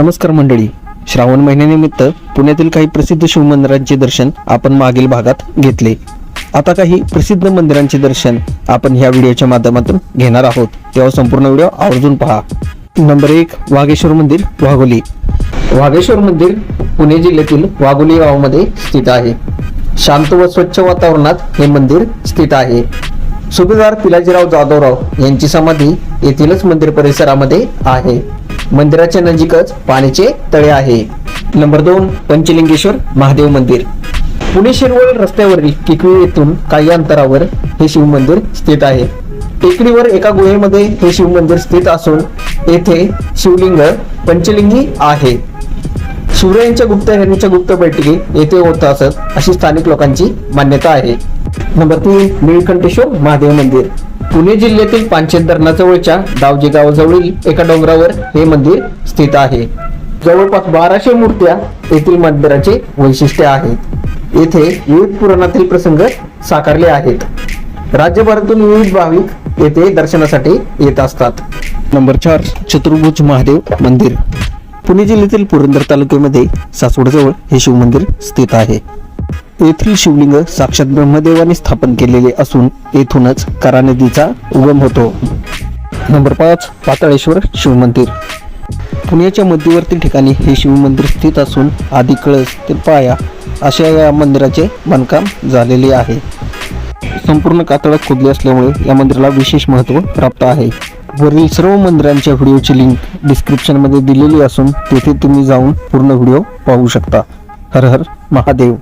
नमस्कार मंडळी. श्रावण महिन्यानिमित्त पुण्यातील काही प्रसिद्ध शिवमंदिरांचे दर्शन आपण मागील भागात घेतले. आता काही प्रसिद्ध मंदिरांचे दर्शन आपण ह्या व्हिडिओच्या माध्यमातून घेणार आहोत. तेव्हा संपूर्ण व्हिडिओ आवर्जून पहा. नंबर एक वाघेश्वर मंदिर वाघोली. वाघेश्वर मंदिर पुणे जिल्ह्यातील वाघोली गावामध्ये स्थित आहे. शांत व स्वच्छ वातावरणात हे मंदिर स्थित आहे. सुभेदार पिलाजीराव जाधवराव यांची समाधी येथीलच मंदिर परिसरामध्ये आहे. मंदिराच्या नजीकच पाण्याचे तळे आहे. नंबर दोन पंचलिंगेश्वर महादेव मंदिर. पुणे शिरवळ रस्त्यावरील किकवी येथून काही अंतरावर हे शिव मंदिर स्थित आहे. टेकडीवर एका गुहेमध्ये हे शिव मंदिर स्थित असून येथे शिवलिंग पंचलिंगी आहे. शिवरायांच्या गुप्त हेरणीच्या गुप्त बैठकी येथे होत असत अशी स्थानिक लोकांची मान्यता आहे. नंबर तीन निळकंठेश्वर महादेव मंदिर. पुणे जिल्ह्यातील पानशेत धरणाजवळच्या दावजे गावाजवळील एका डोंगरावर हे मंदिर स्थित आहे. जवळपास बाराशे मूर्त्या येथील मंदिराचे वैशिष्ट्य आहेत. येथे विविध पुराणातील प्रसंग साकारले आहेत. राज्यभरातून विविध भाविक येथे दर्शनासाठी येत असतात. नंबर चार चतुर्भुज महादेव मंदिर. पुणे जिल्ह्यातील पुरंदर तालुक्यामध्ये सासवडजवळ हे शिवमंदिर स्थित आहे. येथील शिवलिंग साक्षात ब्रह्मदेवाने स्थापन केलेले असून येथूनच करा नदीचा उगम होतो. नंबर पाच पाताळेश्वर शिवमंदिर. पुण्याच्या मध्यवर्ती ठिकाणी हे शिवमंदिर स्थित असून आधी कळस ते पाया अशा या मंदिराचे बांधकाम झालेले आहे. संपूर्ण कातळात खोदले असल्यामुळे या मंदिराला विशेष महत्त्व प्राप्त आहे. वरील सर्व मंदिरांच्या व्हिडिओची लिंक डिस्क्रिप्शनमध्ये दिलेली असून तेथे तुम्ही जाऊन पूर्ण व्हिडिओ पाहू शकता. हर हर महादेव.